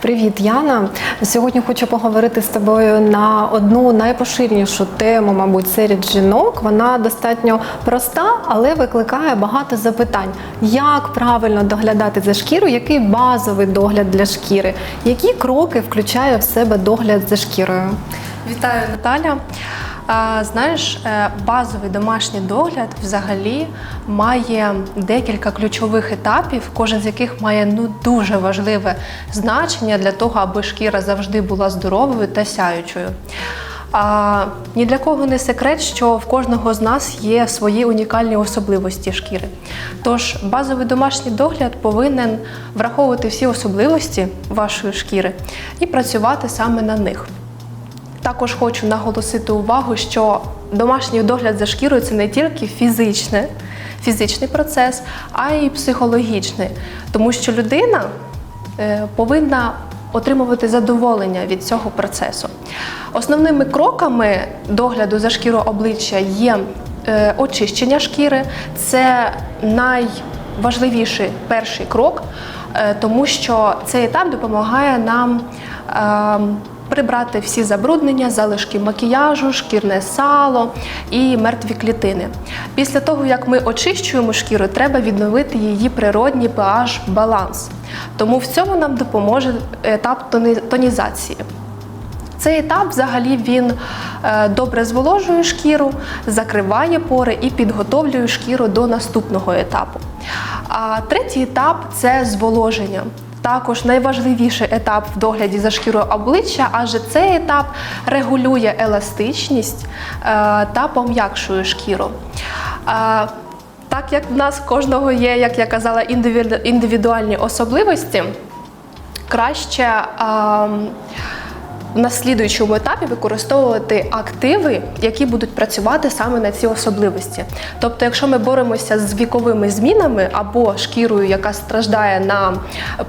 Привіт, Яна. Сьогодні хочу поговорити з тобою на одну найпоширенішу тему, мабуть, серед жінок. Вона достатньо проста, але викликає багато запитань. Як правильно доглядати за шкіру, Який базовий догляд для шкіри? Які кроки включає в себе догляд за шкірою? Вітаю, Наталя. Знаєш, е, базовий домашній догляд взагалі має декілька ключових етапів, кожен з яких має ну дуже важливе значення для того, аби шкіра завжди була здоровою та сяючою. А, ні для кого не секрет, що в кожного з нас є свої унікальні особливості шкіри. Тож базовий домашній догляд повинен враховувати всі особливості вашої шкіри і працювати саме на них. Також хочу наголосити увагу, що домашній догляд за шкірою це не тільки фізичне, фізичний процес, а й психологічний, тому що людина е, повинна отримувати задоволення від цього процесу. Основними кроками догляду за шкірою обличчя є е, очищення шкіри, це найважливіший перший крок, е, тому що цей етап допомагає нам. Прибрати всі забруднення, залишки макіяжу, шкірне сало і мертві клітини. Після того, як ми очищуємо шкіру, треба відновити її природній pH баланс. Тому в цьому нам допоможе етап тонізації. Цей етап взагалі він е, добре зволожує шкіру, закриває пори і підготовлює шкіру до наступного етапу. А третій етап це зволоження. Також найважливіший етап в догляді за шкірою обличчя, адже цей етап регулює еластичність е, та пом'якшує шкіру. Е, Так як в нас кожного є, як я казала, індивіду- індивідуальні особливості, краще ем, на слідуючому етапі використовувати активи, які будуть працювати саме на ці особливості. Тобто, якщо ми боремося з віковими змінами або шкірою, яка страждає на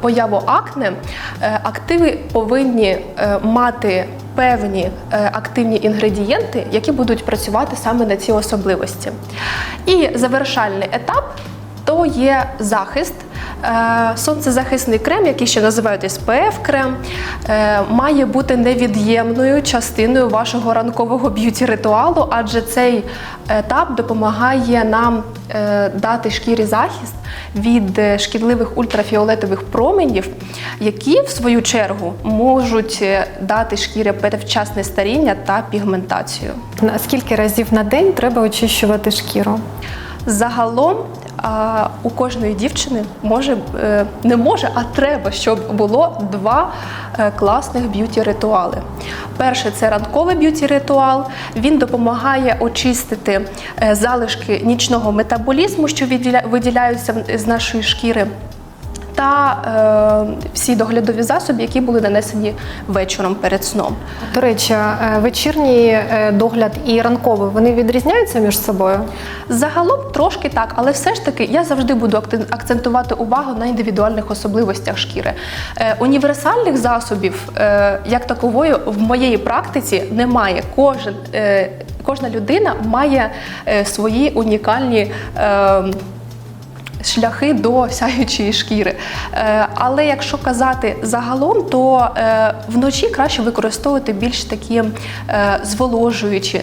появу акне, е, активи повинні е, мати певні е, активні інгредієнти, які будуть працювати саме на ці особливості. І завершальний етап то є захист. Е, Сонцезахисний крем, який ще називають SPF крем, е, має бути невід'ємною частиною вашого ранкового б'юті ритуалу, адже цей етап допомагає нам е, дати шкірі захист від шкідливих ультрафіолетових променів, які в свою чергу можуть дати шкірі передвчасне старіння та пігментацію. На скільки разів на день треба очищувати шкіру? Загалом а, у кожної дівчини може е, не може, а треба, щоб було два е, класних б'юті-ритуали. Перше це ранковий б'юті-ритуал. Він допомагає очистити е, залишки нічного метаболізму, що виділяються з нашої шкіри. Та е, всі доглядові засоби, які були нанесені вечором перед сном. До речі, е, вечірній е, догляд і ранковий вони відрізняються між собою? Загалом трошки так, але все ж таки я завжди буду акцентувати увагу на індивідуальних особливостях шкіри. Е, універсальних засобів, е, як такової, в моєї практиці немає. Кожен, е, кожна людина має е, свої унікальні. Е, Шляхи до сяючої шкіри. Е, Але якщо казати загалом, то е, вночі краще використовувати більш такі е, зволожуючі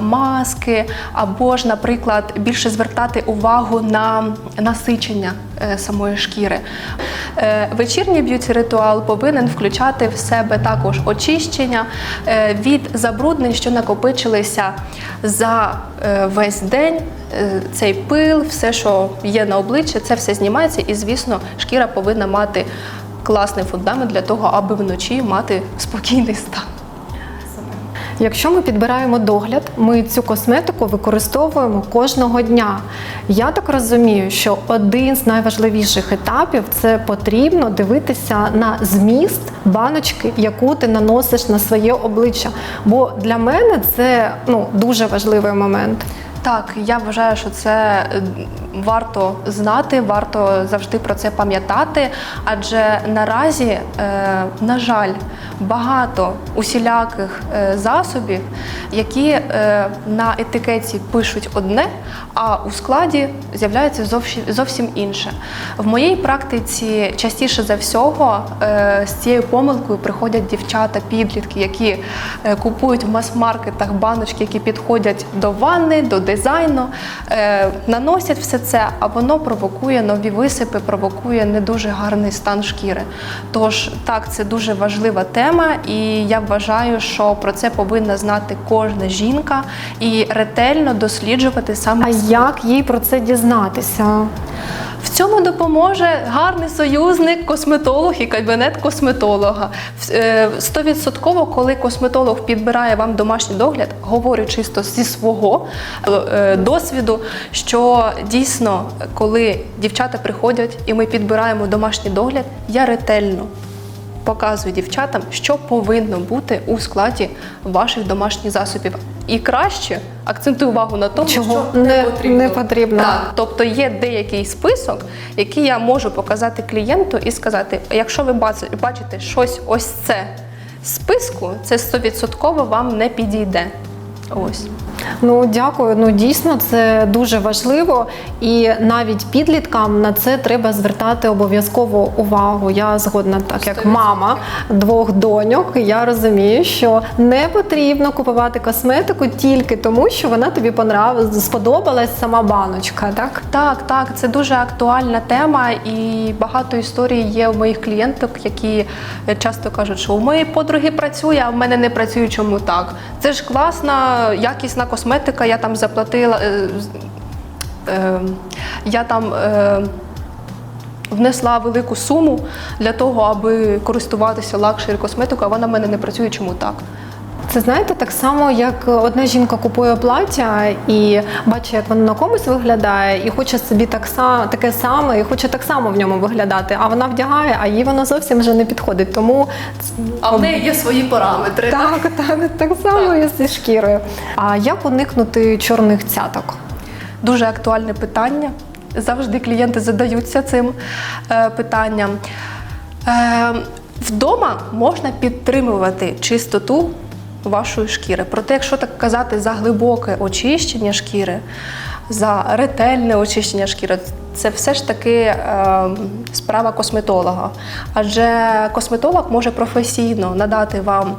маски, або ж, наприклад, більше звертати увагу на насичення самої шкіри. Вечірній б'юті-ритуал повинен включати в себе також очищення від забруднень, що накопичилися за весь день. Е, Цей пил, все, що є на обличчі, це все знімається, і, звісно, шкіра повинна мати класний фундамент для того, аби вночі мати спокійний стан. Якщо ми підбираємо догляд, ми цю косметику використовуємо кожного дня. Я так розумію, що один з найважливіших етапів це потрібно дивитися на зміст баночки, яку ти наносиш на своє обличчя. Бо для мене це ну дуже важливий момент. Так, я вважаю, що це е, варто знати, варто завжди про це пам'ятати. Адже наразі, е, на жаль, багато усіляких е, засобів, які на етикеті пишуть одне, а у складі з'являється зовсім, інше. В моїй практиці частіше за всього з цією помилкою приходять дівчата, підлітки, які купують в мас-маркетах баночки, які підходять до ванни, до дизайну, е, наносять все це, а воно провокує нові висипи, провокує не дуже гарний стан шкіри. Тож так, це дуже важлива тема, і я вважаю, що про це повинна знати кожна жінка і ретельно досліджувати саме А як їй про це дізнатися? В цьому допоможе гарний союзник, косметолог і кабінет косметолога. Е, Стовідсотково, коли косметолог підбирає вам домашній догляд, говорю чисто зі свого е, досвіду, що дійсно, коли дівчата приходять і ми підбираємо домашній догляд, я ретельно показую дівчатам, що повинно бути у складі ваших домашніх засобів. І краще акцентую увагу на тому, Чого що не, не потрібно. так, тобто є деякий список, який я можу показати клієнту і сказати: якщо ви бачите щось ось це списку, це 100% вам не підійде. Ось. Ну дякую. Ну дійсно це дуже важливо, і навіть підліткам на це треба звертати обов'язково увагу. Я згодна, так як мама двох доньок. Я розумію, що не потрібно купувати косметику тільки тому, що вона тобі понравилась, сподобалась сама баночка. Так Так, так, це дуже актуальна тема, і багато історій є у моїх клієнток, які часто кажуть, що у моєї подруги працює, а в мене не працює. Чому так? Це ж класна, якісна косметика. Я там заплатила. е, е, я там. Е, Внесла велику суму для того, аби користуватися лакшері косметикою, а вона в мене не працює. Чому так? Це знаєте, так само, як одна жінка купує плаття і бачить, як воно на комусь виглядає, і хоче собі так само таке саме, і хоче так само в ньому виглядати. А вона вдягає, а їй воно зовсім вже не підходить. Тому А в неї є свої параметри. так, так, так само і зі шкірою. А як уникнути чорних цяток? Дуже актуальне питання. Завжди клієнти задаються цим е, питанням. Е, вдома можна підтримувати чистоту вашої шкіри. Проте, якщо так казати за глибоке очищення шкіри, за ретельне очищення шкіри, це все ж таки е, справа косметолога. Адже косметолог може професійно надати вам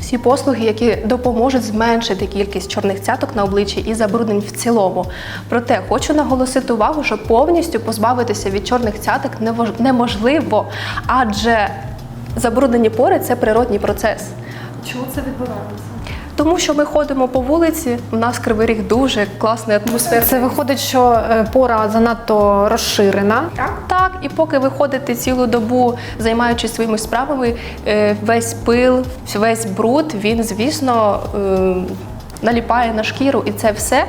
всі послуги, які допоможуть зменшити кількість чорних цяток на обличчі і забруднень в цілому. Проте хочу наголосити увагу, що повністю позбавитися від чорних цяток неможливо, адже забруднені пори це природній процес. Чому це відбувається? Тому що ми ходимо по вулиці, у нас кривий ріг дуже класний атмосфер. Це виходить, що е, пора занадто розширена. Так, так, і поки ви ходите цілу добу, займаючись своїми справами, е, весь пил, весь бруд, він, звісно, е, наліпає на шкіру, і це все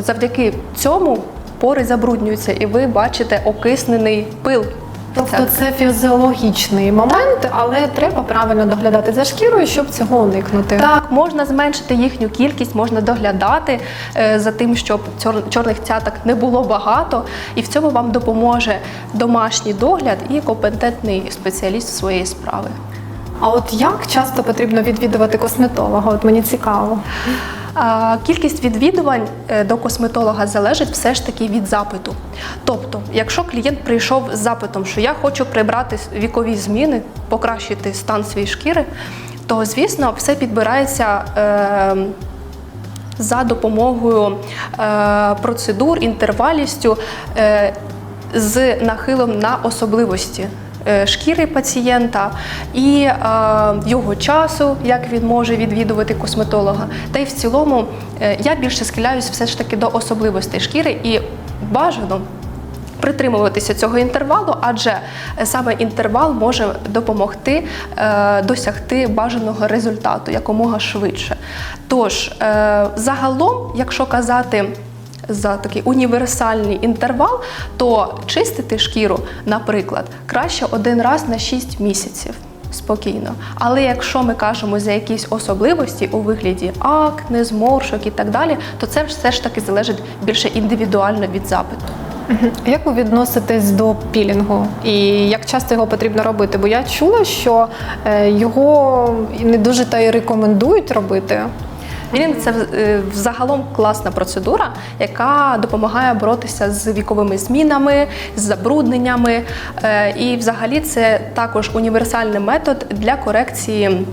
завдяки цьому пори забруднюються, і ви бачите окиснений пил. Тобто це фізіологічний момент, але треба правильно доглядати за шкірою, щоб цього уникнути. Так, можна зменшити їхню кількість, можна доглядати е, за тим, щоб чор- чорних цяток не було багато, і в цьому вам допоможе домашній догляд і компетентний спеціаліст своєї справи. А от як часто потрібно відвідувати косметолога? От мені цікаво. Кількість відвідувань е, до косметолога залежить все ж таки від запиту. Тобто, якщо клієнт прийшов з запитом, що я хочу прибрати вікові зміни, покращити стан своєї шкіри, то звісно все підбирається. Е, за допомогою е, процедур, інтервалістю е, з нахилом на особливості шкіри пацієнта і е, його часу, як він може відвідувати косметолога. Та й в цілому е, я більше схиляюсь все ж таки до особливостей шкіри і бажано притримуватися цього інтервалу, адже саме інтервал може допомогти е, досягти бажаного результату якомога швидше. Tож, е, загалом, якщо казати за такий універсальний інтервал, то чистити шкіру, наприклад, краще один раз на 6 місяців. спокійно. Але якщо ми кажемо за якісь особливості у вигляді акне, зморшок і так далі, то це все ж таки залежить більше індивідуально від запиту. Як ви відноситесь до пілінгу і як часто його потрібно робити? Бо я чула, що е, його не дуже та й рекомендують робити. Пілінг це е, взагалом класна процедура, яка допомагає боротися з віковими змінами, з забрудненнями. Е, І взагалі це також універсальний метод для корекції.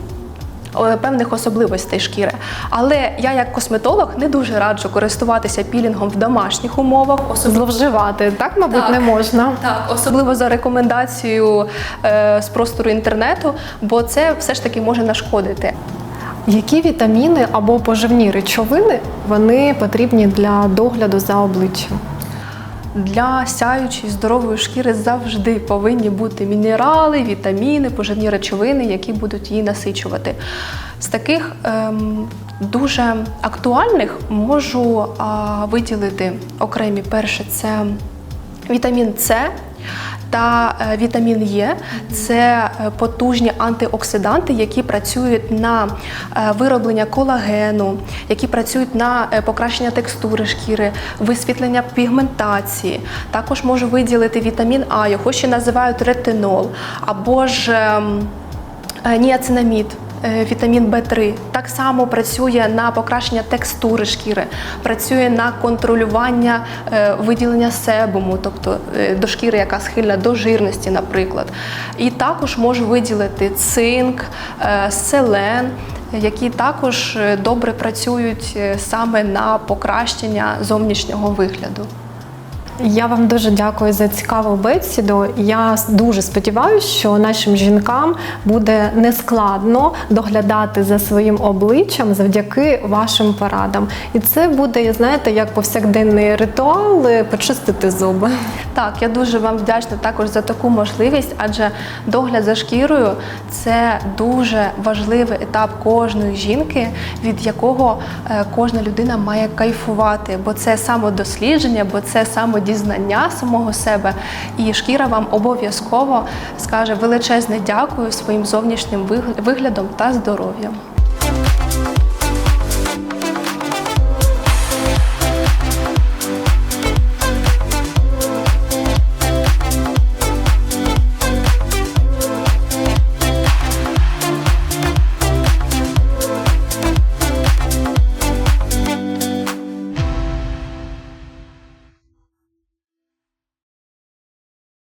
е, Певних особливостей шкіри, але я як косметолог не дуже раджу користуватися пілінгом в домашніх умовах, особливо Зловживати, так, мабуть, Так. не можна. так, особливо за рекомендацією е, з простору інтернету, бо це все ж таки може нашкодити. Які вітаміни або поживні речовини вони потрібні для догляду за обличчям? Для сяючої здорової шкіри завжди повинні бути мінерали, вітаміни, поживні речовини, які будуть її насичувати. З таких ем, дуже актуальних можу а, виділити окремі перше це вітамін С. Та е, вітамін Е це е, потужні антиоксиданти, які працюють на вироблення колагену, які працюють на покращення текстури шкіри, висвітлення пігментації. Також можу виділити вітамін А, його ще називають ретинол, або ж ем, ніацинамід. Е, Вітамін В3 так само працює на покращення текстури шкіри, працює на контролювання е, виділення себуму, тобто е, до шкіри, яка схильна до жирності, наприклад. І також можу виділити цинк, селен, які також добре працюють саме на покращення зовнішнього вигляду. Я вам дуже дякую за цікаву бесіду. Я дуже сподіваюся, що нашим жінкам буде нескладно доглядати за своїм обличчям завдяки вашим порадам. І це буде, знаєте, як повсякденний ритуал е, почистити зуби. Так, я дуже вам вдячна також за таку можливість, адже догляд за шкірою це дуже важливий етап кожної жінки, від якого е, кожна людина має кайфувати, бо це самодослідження, бо це самодізнання самого себе. І шкіра вам обов'язково скаже величезне дякую своїм зовнішнім вигл- виглядом та здоров'ям.